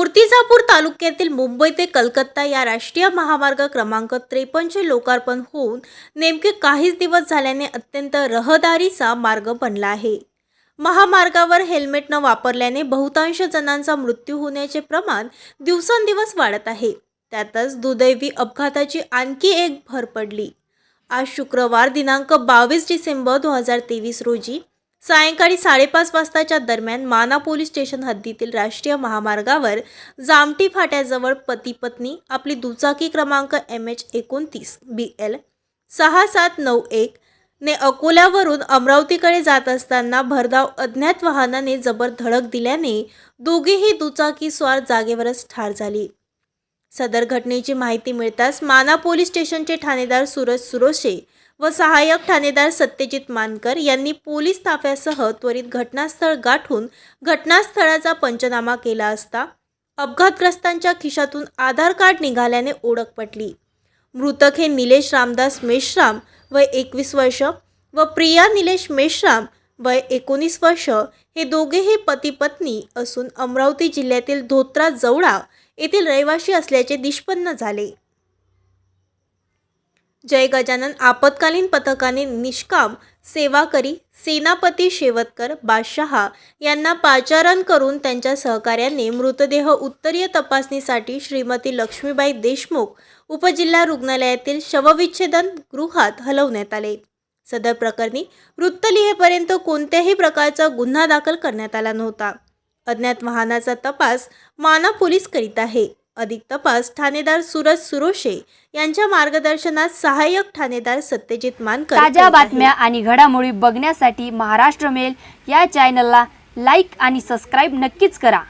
मूर्तिजापूर तालुक्यातील मुंबई ते कलकत्ता या राष्ट्रीय महामार्ग क्रमांक त्रेपन्नचे लोकार्पण होऊन नेमके काहीच दिवस झाल्याने अत्यंत रहदारीचा मार्ग बनला आहे. महामार्गावर हेल्मेट न वापरल्याने बहुतांश जणांचा मृत्यू होण्याचे प्रमाण दिवसेंदिवस वाढत आहे. त्यातच दुदैवी अपघाताची आणखी एक भर पडली. आज शुक्रवार दिनांक बावीस डिसेंबर दोन हजार तेवीस रोजी सायंकाळी साडेपाच वाजताच्या दरम्यान माना पोलीस स्टेशन हद्दीतील राष्ट्रीय महामार्गावर जामटी फाट्याजवळ पती पत्नी आपली दुचाकी क्रमांक एम एच एकोणतीस बी एल सहा सात नऊ एक ने अकोल्यावरून अमरावतीकडे जात असताना भरधाव अज्ञात वाहनाने जबर धडक दिल्याने दोघेही दुचाकी स्वार जागेवरच ठार झाली. सदर घटनेची माहिती मिळताच माना पोलीस स्टेशनचे ठाणेदार सूरज सुरोशे व सहाय्यक ठाणेदार सत्यजित मानकर यांनी पोलीस ताफ्यासह त्वरित घटनास्थळ गाठून घटनास्थळाचा पंचनामा केला असता अपघातग्रस्तांच्या खिशातून आधार कार्ड निघाल्याने ओळख पटली. मृतक हे निलेश रामदास मेश्राम वय एकवीस वर्ष व प्रिया निलेश मेश्राम वय एकोणीस वर्ष हे दोघेही पती पत्नी असून अमरावती जिल्ह्यातील धोत्रा जवळा येथील रहिवासी असल्याचे निष्पन्न झाले. जय गजानन आपत्कालीन पथकाने निष्काम सेवाकरी सेनापती शेवतकर बादशहा यांना पाचारण करून त्यांच्या सहकार्याने मृतदेह उत्तरीय तपासणीसाठी श्रीमती लक्ष्मीबाई देशमुख उपजिल्हा रुग्णालयातील शवविच्छेदन गृहात हलवण्यात आले. सदर प्रकरणी वृत्त लिहेपर्यंत कोणत्याही प्रकारचा गुन्हा दाखल करण्यात आला नव्हता. अज्ञात वाहनाचा तपास माना पोलीस करीत आहे अधिक तपास ठाणेदार सूरज सुरोशे यांच्या मार्गदर्शनात सहाय्यक ठाणेदार सत्यजित मानकर ताज्या. बातम्या आणि घडामोडी बघण्यासाठी महाराष्ट्र मेल या चॅनलला लाईक आणि सबस्क्राईब नक्कीच करा